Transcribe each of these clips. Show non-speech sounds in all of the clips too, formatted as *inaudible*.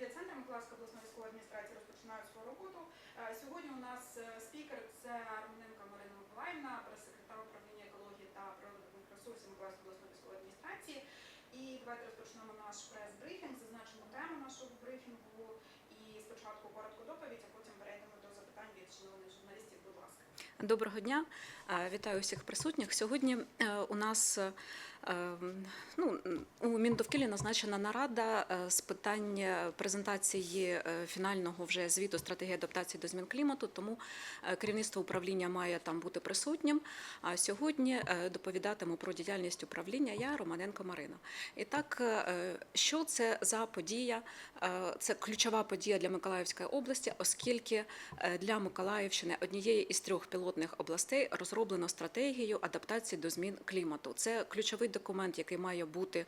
медіа-центр Миколаївської обласної військової адміністрації розпочинають свою роботу. Е, Сьогодні у нас е, спікер це Романенко Марина Миколаївна, прес-секретар управління екології та природних ресурсів Миколаївської обласної військової адміністрації. І давайте розпочнемо наш прес-брифінг, зазначимо тему нашого брифінгу. І спочатку коротко доповідь, а потім перейдемо до запитань від шановних журналістів. Будь ласка. Доброго дня, Е, вітаю всіх присутніх. Сьогодні у нас ну, у Міндовкілі назначена нарада е, з питання презентації е, фінального вже звіту стратегії адаптації до змін клімату. Тому е, керівництво управління має там бути присутнім. А сьогодні доповідатиму про діяльність управління я, Романенко Марина. І так, що це за подія? Це ключова подія для Миколаївської області, оскільки для Миколаївщини однієї із трьох пілотних областей розроблено стратегію адаптації до змін клімату. Це ключовий документ, який має бути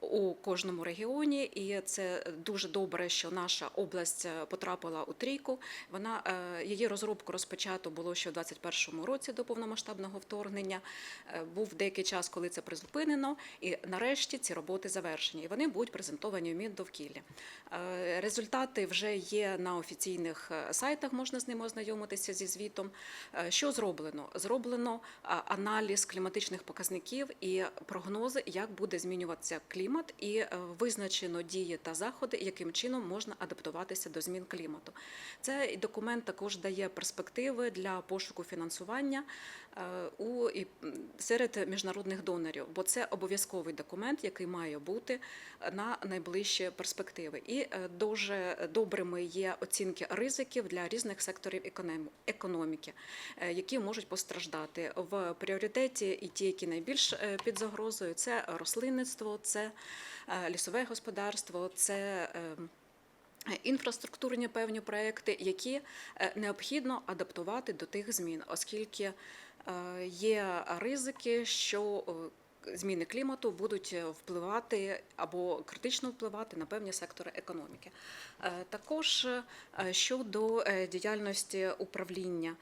у кожному регіоні, і це дуже добре, що наша область е, потрапила у трійку. Вона е, її розробку розпочато було ще у 2021 році до повномасштабного вторгнення. Е, Був деякий час, коли це призупинено, і нарешті ці роботи завершені. І вони будуть презентовані в Міндовкіллі. Результати вже є на офіційних сайтах. Можна з ними ознайомитися зі звітом. Що зроблено? Зроблено аналіз кліматичних показників і прогнози, як буде змінюватися клімат, і е, визначено дії та заходи, яким чином можна адаптуватися до змін клімату. Цей документ також дає перспективи для пошуку фінансування у і серед міжнародних донорів, бо це обов'язковий документ, який має бути на найближчі перспективи. І е, дуже добрими є оцінки ризиків для різних секторів економіки, е, які можуть постраждати в пріоритеті. І ті, які найбільш е, під загрозою, це рослинництво, це е, лісове господарство, це е, інфраструктурні певні проекти, які е, необхідно адаптувати до тих змін, оскільки е, є ризики, що е, Зміни клімату будуть е, впливати або критично впливати на певні сектори економіки. Е, Також е, щодо діяльності управління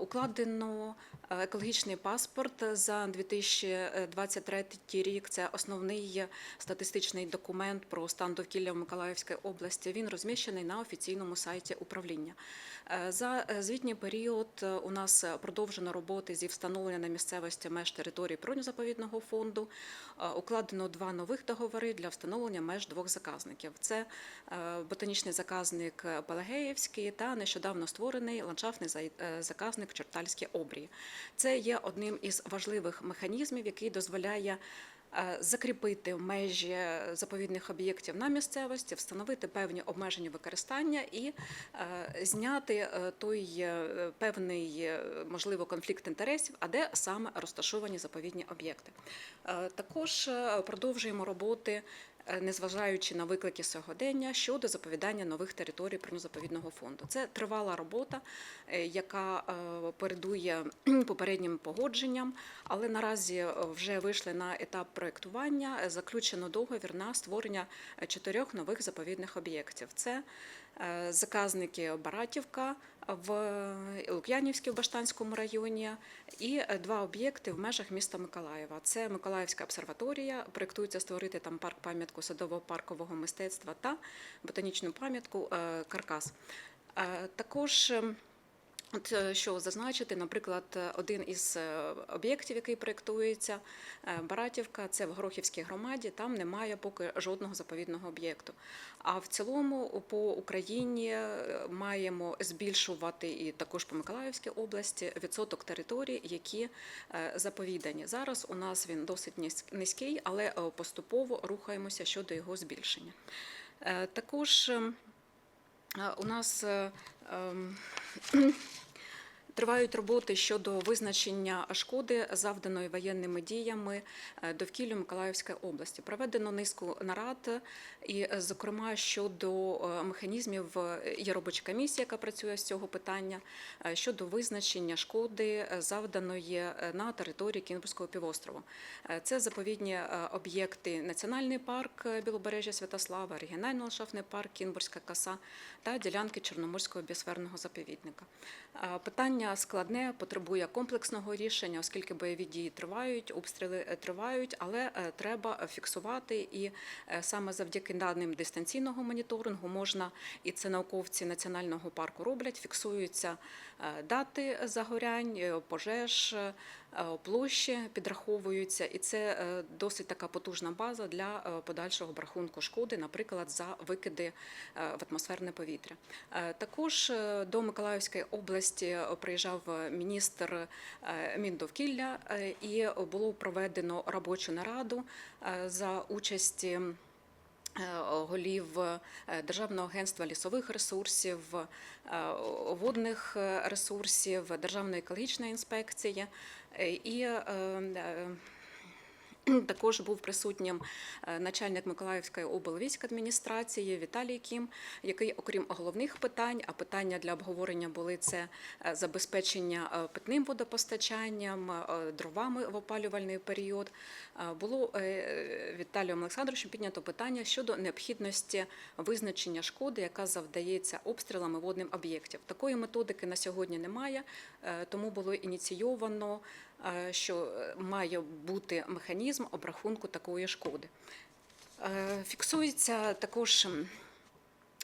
укладено екологічний паспорт за 2023 рік. Це основний статистичний документ про стан довкілля в Миколаївській області. Він розміщений на офіційному сайті управління. За звітній період у нас продовжено роботи зі встановлення на місцевості меж території природно-заповідного фонду. Е, Укладено два нових договори для встановлення меж двох заказників. Це е, ботанічний заказник Пелагеївський та нещодавно створений ландшафтний е, заказник Чортальські обрії. Це є одним із важливих механізмів, який дозволяє закріпити межі заповідних об'єктів на місцевості, встановити певні обмеження використання і е, зняти е, той е, певний е, можливо конфлікт інтересів, а де саме розташовані заповідні об'єкти. Е, Також е, продовжуємо роботи. Е, Незважаючи на виклики сьогодення щодо заповідання нових територій природно-заповідного фонду, це тривала робота, е, яка е, передує попереднім погодженням, але наразі вже вийшли на етап проєктування. Заключено договір на створення чотирьох нових заповідних об'єктів. Це заказники Баратівка в Лук'янівській в Баштанському районі і два об'єкти в межах міста Миколаєва. Це Миколаївська обсерваторія. Проєктується створити там парк пам'ятку садово-паркового мистецтва та ботанічну пам'ятку е, Каркас. Е, Також ем, От е, що зазначити, наприклад, е, один із е, об'єктів, який проєктується, Баратівка, це в Горохівській громаді. Там немає поки жодного заповідного об'єкту. А в цілому по Україні маємо збільшувати і також по Миколаївській області відсоток територій, які заповідані. Зараз у нас він досить низький, але поступово рухаємося щодо його збільшення. Також ем, у нас е, ем, Тривають роботи щодо визначення шкоди, завданої воєнними діями е, довкіллю Миколаївської області. Проведено низку нарад, і, е, зокрема, щодо е, механізмів є робоча комісія, яка працює з цього питання, щодо визначення шкоди, завданої на території Кінбурзького півострову. Це заповідні об'єкти Національний парк Білобережжя Святослава, регіональний ландшафтний парк Кінбурзька коса та ділянки Чорноморського біосферного заповідника. Питання Складне, потребує комплексного рішення, оскільки бойові дії тривають, обстріли е, тривають, але е, треба фіксувати і е, саме завдяки даним дистанційного моніторингу можна, і це науковці національного парку роблять, фіксуються дати загорянь, пожеж, площі підраховуються, і це е, досить така потужна база для е, подальшого обрахунку шкоди, наприклад, за викиди е, в атмосферне повітря. Е, Також е, до Миколаївської області е, приїжджав е, міністр е, Міндовкілля е, і було проведено робочу нараду е, за участі е, голів е, Державного агентства лісових ресурсів, е, водних е, ресурсів, Державної екологічної інспекції. Е, і е, е, *clears throat* також був присутнім е, начальник Миколаївської облвійськадміністрації Віталій Кім, який, окрім головних питань, а питання для обговорення були це е, забезпечення е, питним водопостачанням, дровами в опалювальний період. Було Віталієм Олександровичем піднято питання щодо необхідності визначення шкоди, яка завдається обстрілами водним об'єктів. Такої методики на сьогодні немає, тому було ініційовано що е, має бути механізм обрахунку такої шкоди. Е, Фіксується також.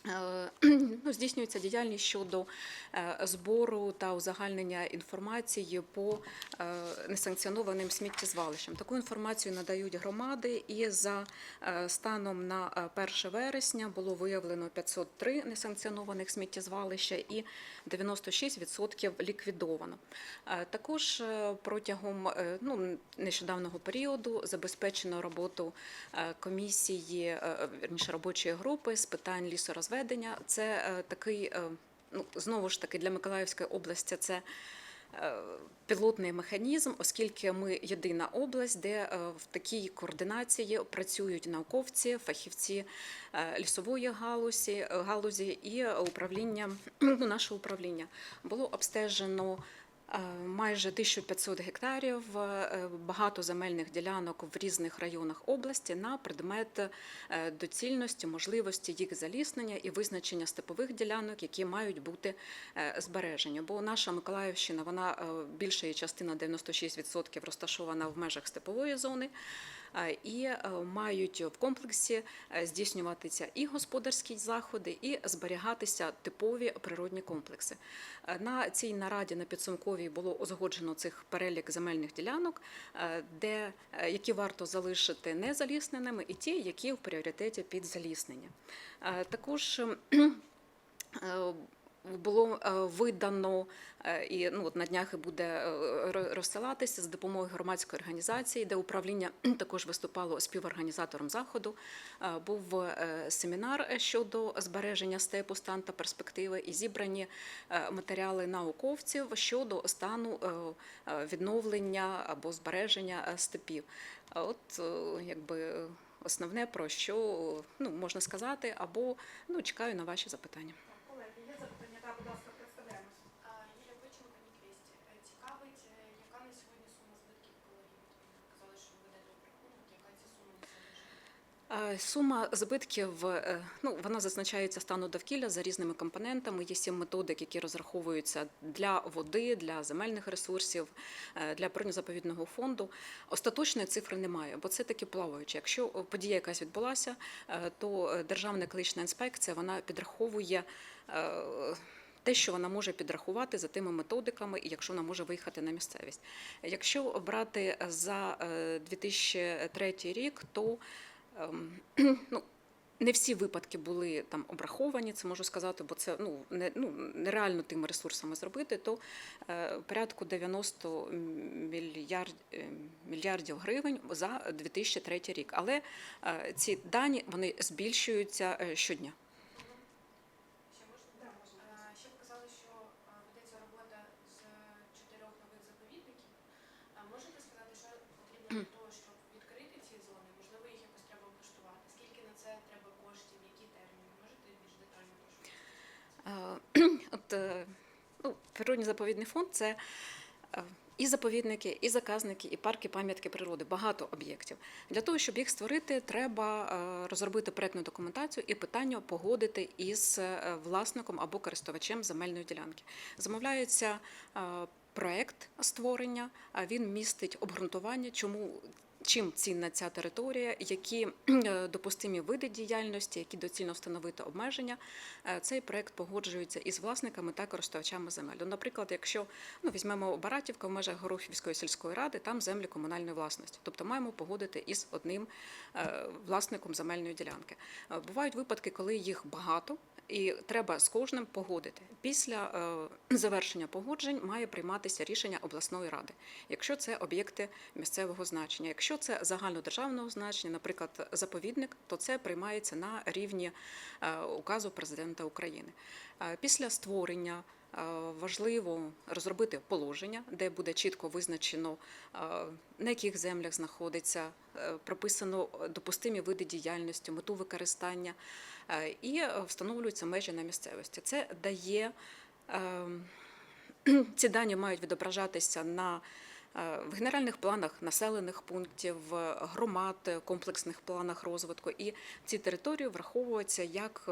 Е, *clears throat* Ну, здійснюється діяльність щодо е, збору та узагальнення інформації по е, несанкціонованим сміттєзвалищам. Таку інформацію надають громади, і за станом на е, 1 вересня було виявлено 503 несанкціонованих сміттєзвалища і 96% ліквідовано. Також протягом ну, нещодавнього періоду забезпечено роботу комісії, е, вірніше робочої групи з питань лісорозведення. Це е, такий, е, ну знову ж таки, для Миколаївської області це. е, Пілотний механізм, оскільки ми єдина область, де в такій координації працюють науковці, фахівці лісової галузі, галузі і управління *clears throat* ну, наше управління було обстежено майже 1500 гектарів, е, багато земельних ділянок в різних районах області на предмет е, доцільності, можливості їх заліснення і визначення степових ділянок, які мають бути е, збережені. Бо наша Миколаївщина, вона е, більша її частина 96% розташована в межах степової зони. І е, мають в комплексі е, здійснюватися і господарські заходи, і зберігатися типові природні комплекси. Е, На цій нараді на підсумковій було узгоджено цих перелік земельних ділянок, де які варто залишити незалісненими, і ті, які в пріоритеті під заліснення. Також було е, видано е, і ну от на днях буде е, розсилатися з допомогою громадської організації, де управління *clears throat* також виступало співорганізатором заходу. Був семінар щодо збереження степу, стан та перспективи, і зібрані матеріали науковців щодо стану відновлення або збереження степів. От якби основне про що ну можна сказати, або ну чекаю на ваші запитання. Так, колеги, є запитання? Так, будь ласка, представляємося. А, Юлія Пиченко, Ніквесті. Е, Цікавить, е, яка на сьогодні сума збитків екології? Ви казали, що ви ведете обрахунок, яка ця сума на сьогоднішній день? Е, Сума збитків е, ну вона зазначається стану довкілля за різними компонентами. Є сім методик, які розраховуються для води, для земельних ресурсів, е, для природно-заповідного фонду. Остаточної цифри немає, бо це таки плаваюче. Якщо подія якась відбулася, е, то е, Державна екологічна інспекція вона підраховує. е, Те, що вона може підрахувати за тими методиками, і якщо вона може виїхати на місцевість. Якщо брати за е, 2003 рік, то *clears throat* ну, не всі випадки були там обраховані, це можу сказати, бо це ну, не, ну, нереально тими ресурсами зробити, то е, порядку 90 мільярд, е, мільярдів гривень за 2003 рік. Але е, ці дані вони збільшуються е, щодня. Ще можна? Ще ви казали, що ведеться робота з чотирьох нових заповідників. Можете сказати, що потрібно для того, щоб відкрити ці зони? Можливо, їх якось треба облаштувати? Скільки на це треба коштів, які терміни? Можете більш детально прошу? Е, *clears throat* От е, ну, природний заповідний фонд це е, і заповідники, і заказники, і парки пам'ятки природи, багато об'єктів. Для того, щоб їх створити, треба е, розробити проектну документацію і питання погодити із е, власником або користувачем земельної ділянки. Замовляється е, проект створення, він містить обґрунтування, чому. Чим цінна ця територія, які е, допустимі види діяльності, які доцільно встановити обмеження, Е, цей проект погоджується із власниками та користувачами земель. Ну, Наприклад, якщо ну, візьмемо Баратівка в межах Горохівської сільської ради, там землі комунальної власності. Тобто маємо погодити із одним е, власником земельної ділянки. Бувають випадки, коли їх багато. І треба з кожним погодити. Після е, завершення погоджень має прийматися рішення обласної ради, якщо це об'єкти місцевого значення. Якщо це загальнодержавного значення, наприклад, заповідник, то це приймається на рівні е, указу президента України. Е, Після створення важливо розробити положення, де буде чітко визначено, е, на яких землях знаходиться, е, прописано допустимі види діяльності, мету використання е, і е, встановлюються межі на місцевості. Це дає е, *clears throat* ці дані мають відображатися на е, в генеральних планах населених пунктів, громад, е, комплексних планах розвитку, і ці території враховуються як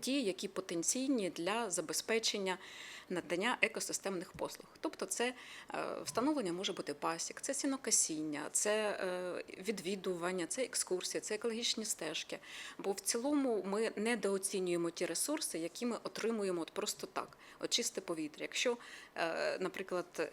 ті, які потенційні для забезпечення надання екосистемних послуг. Тобто, це е, встановлення може бути пасік, це сінокосіння, це е, відвідування, це екскурсії, це екологічні стежки. Бо в цілому ми недооцінюємо ті ресурси, які ми отримуємо от просто так, от чисте повітря. Якщо, е, наприклад,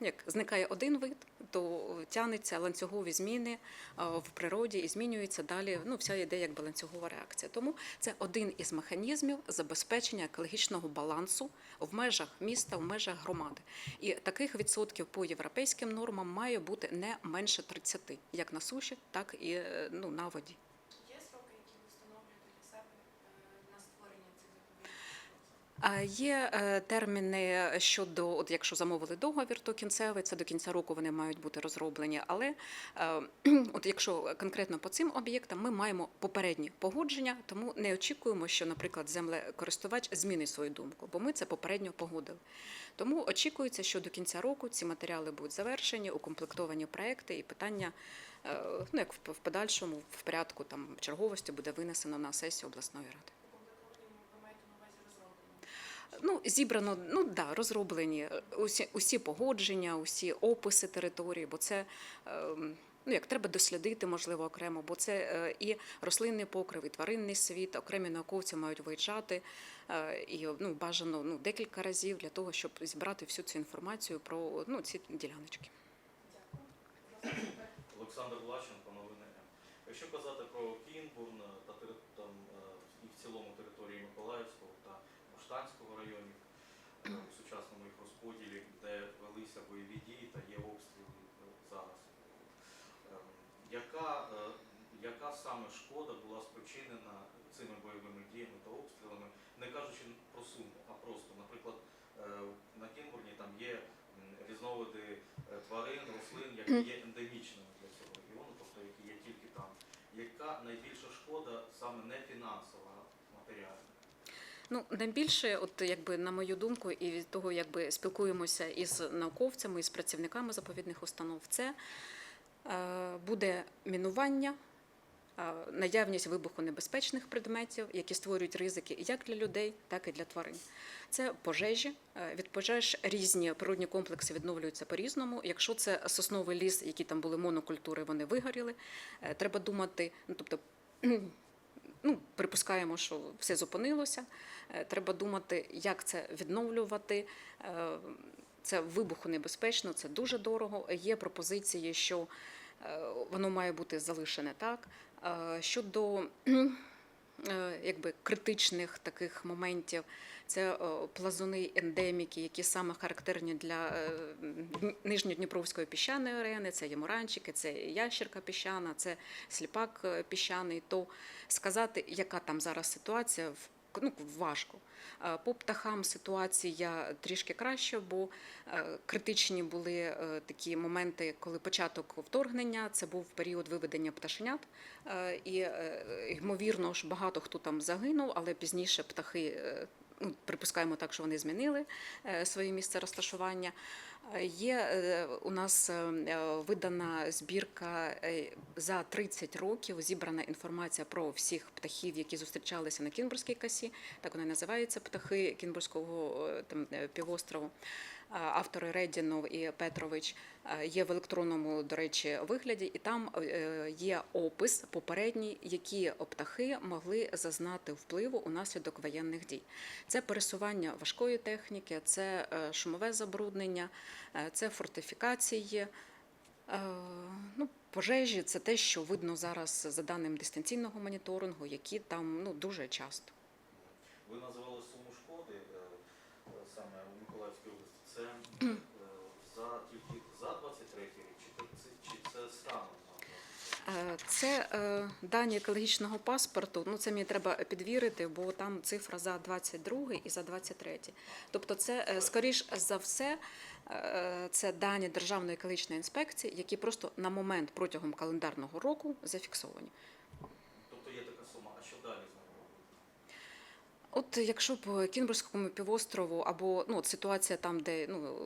як зникає один вид, то тягнеться ланцюгові зміни в природі і змінюється далі. Ну, вся йде як ланцюгова реакція. Тому це один із механізмів забезпечення екологічного балансу в межах міста, в межах громади. І таких відсотків по європейським нормам має бути не менше 30, як на суші, так і е, ну, на воді. Є сроки, які ви встановлюєте для себе е, на створення цих заповідників? А Є е, терміни щодо, от якщо замовили договір, то кінцевий, це до кінця року вони мають бути розроблені. Але е, *clears throat* от якщо конкретно по цим об'єктам, ми маємо попередні погодження, тому не очікуємо, що, наприклад, землекористувач змінить свою думку, бо ми це попередньо погодили. Тому очікується, що до кінця року ці матеріали будуть завершені, укомплектовані проекти, і питання, е, ну як в подальшому, в порядку там черговості буде винесено на сесію обласної ради. Укомплектовані ви маєте на увазі розроблені? Ну, зібрано, ну да, розроблені е, усі, усі погодження, усі описи території, бо це ем, ну як треба дослідити, можливо, окремо, бо це е, і рослинний покрив, і тваринний світ, окремі науковці мають виїжджати е, і ну, бажано ну, декілька разів для того, щоб зібрати всю цю інформацію про ну, ці діляночки. Дякую. Олександр Влащенко, новини. Якщо казати про Кінбурн е, та тери- там, е, і в цілому території Миколаївського та Маштанського районів е, у сучасному їх розподілі, де велися бойові дії та є обстріли е, зараз, е, яка, е, яка саме шкода була спричинена цими бойовими діями та обстрілами, не кажучи про суму, а просто, наприклад, е, на Кінбурні там є різновиди е, тварин, рослин, які є ендемічними для цього регіону, тобто які є тільки там. Яка найбільша шкода саме не фінансова? Ну, найбільше, от якби на мою думку, і від того, якби спілкуємося із науковцями, із працівниками заповідних установ, це е, буде мінування, е, наявність вибухонебезпечних предметів, які створюють ризики як для людей, так і для тварин. Це пожежі. Е, Від пожеж різні природні комплекси відновлюються по-різному. Якщо це сосновий ліс, які там були монокультури, вони вигоріли. Треба думати, ну тобто. Ну, припускаємо, що все зупинилося. Е, Треба думати, як це відновлювати. це Це вибухонебезпечно, це дуже дорого. Є пропозиції, що е, воно має бути залишене так. Е, Щодо е, якби критичних таких моментів, це е, плазуни ендеміки, які саме характерні для е, нижньодніпровської піщаної арени, це ємуранчики, це ящерка піщана, це сліпак е, піщаний. То сказати, яка там зараз ситуація, в- ну, важко. Е, По птахам ситуація трішки краща, бо е, критичні були е, такі моменти, коли початок вторгнення, це був період виведення пташенят, і ймовірно ж багато хто там загинув, але пізніше птахи. Ну, припускаємо так, що вони змінили е, своє місце розташування. Е, Є е, у нас видана збірка за 30 років зібрана інформація про всіх птахів, які зустрічалися на Кінбурзькій касі. Так вона називається птахи Кінбурзького там, півострову. Автори Редінов і Петрович е, є в електронному, до речі, вигляді, і там е, є опис попередній, які птахи могли зазнати впливу унаслідок воєнних дій. Це пересування важкої техніки, це е, шумове забруднення, це фортифікації. Ну, пожежі це те, що видно зараз за даним дистанційного моніторингу, які там ну, дуже часто. Ви називали суму шкоди е, е, саме у Миколаївській області. Це е, за 23 рік, чи це, 23? Е, Це е, дані екологічного паспорту. Ну це мені треба підвірити, бо там цифра за 22 і за 23. Тобто, це е, скоріш за все, е, це дані Державної екологічної інспекції, які просто на момент протягом календарного року зафіксовані. Тобто є така сума, а що далі? От якщо по Кінбурзькому півострову або ну от ситуація там, де ну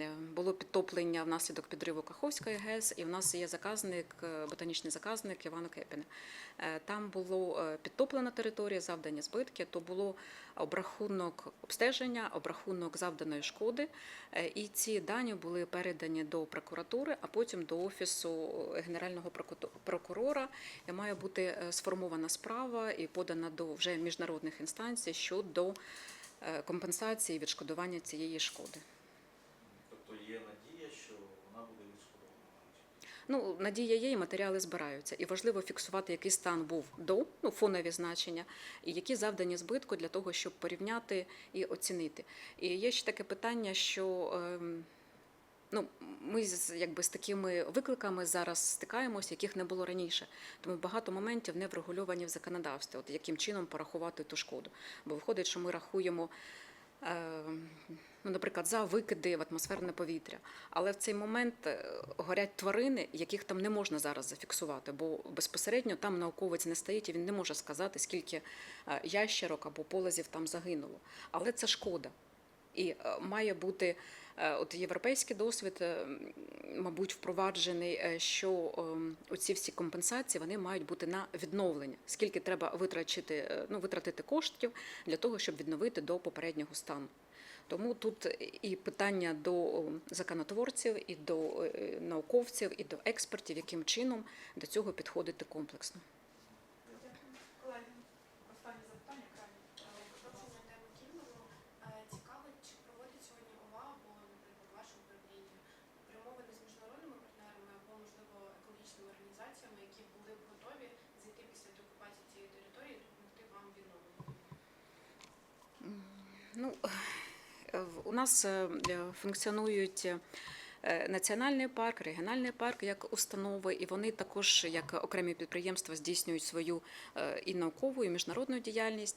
е, було підтоплення внаслідок підриву Каховської ГЕС, і в нас є заказник, е, ботанічний заказник Івана Кепіна. Е, Там було е, підтоплена територія, завдані збитки, то було обрахунок обстеження, обрахунок завданої шкоди, е, і ці дані були передані до прокуратури, а потім до офісу генерального прокурора. Має бути е, сформована справа і подана до вже міжнародних інстанцій щодо е, компенсації відшкодування цієї шкоди. Тобто є надія, що вона буде відшкодована. Ну, надія є, і матеріали збираються. І важливо фіксувати, який стан був до, ну, фонові значення, і які завдані збитку для того, щоб порівняти і оцінити. І є ще таке питання, що ем, ну, ми з, якби, з такими викликами зараз стикаємося, яких не було раніше. Тому багато моментів не врегульовані в законодавстві, от яким чином порахувати ту шкоду. Бо виходить, що ми рахуємо. е, Ну, наприклад, за викиди в атмосферне повітря. Але в цей момент е, горять тварини, яких там не можна зараз зафіксувати, бо безпосередньо там науковець не стоїть і він не може сказати, скільки е, ящерок або полазів там загинуло. Але це шкода. І має бути от європейський досвід, е, мабуть, впроваджений, е, що оці всі компенсації вони мають бути на відновлення. Скільки треба витрачити, е, ну, витратити коштів для того, щоб відновити до попереднього стану. Тому тут і питання до законотворців, і до е, науковців, і до експертів, яким чином до цього підходити комплексно. Дякую. Колеги, останнє запитання, крайнє. Продовження теми Кінбурну. Е, Цікавить, чи проводить сьогодні ОВА або, наприклад, ваше управління перемовини з міжнародними партнерами або, можливо, екологічними організаціями, які були б готові зайти після деокупації цієї території і допомогти вам відновити? Ну, у нас е, е, функціонують е, національний парк, регіональний парк як установи, і вони також, як окремі підприємства, здійснюють свою і наукову, і міжнародну діяльність.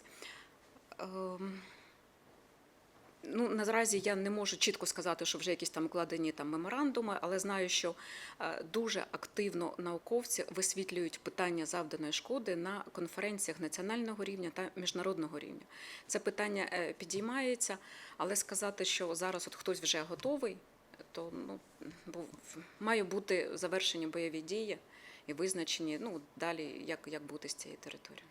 Ну, наразі я не можу чітко сказати, що вже якісь там укладені там меморандуми, але знаю, що е, дуже активно науковці висвітлюють питання завданої шкоди на конференціях національного рівня та міжнародного рівня. Це питання е, підіймається, але сказати, що зараз от хтось вже готовий, то ну має бути завершені бойові дії і визначені ну далі, як, як бути з цією територією.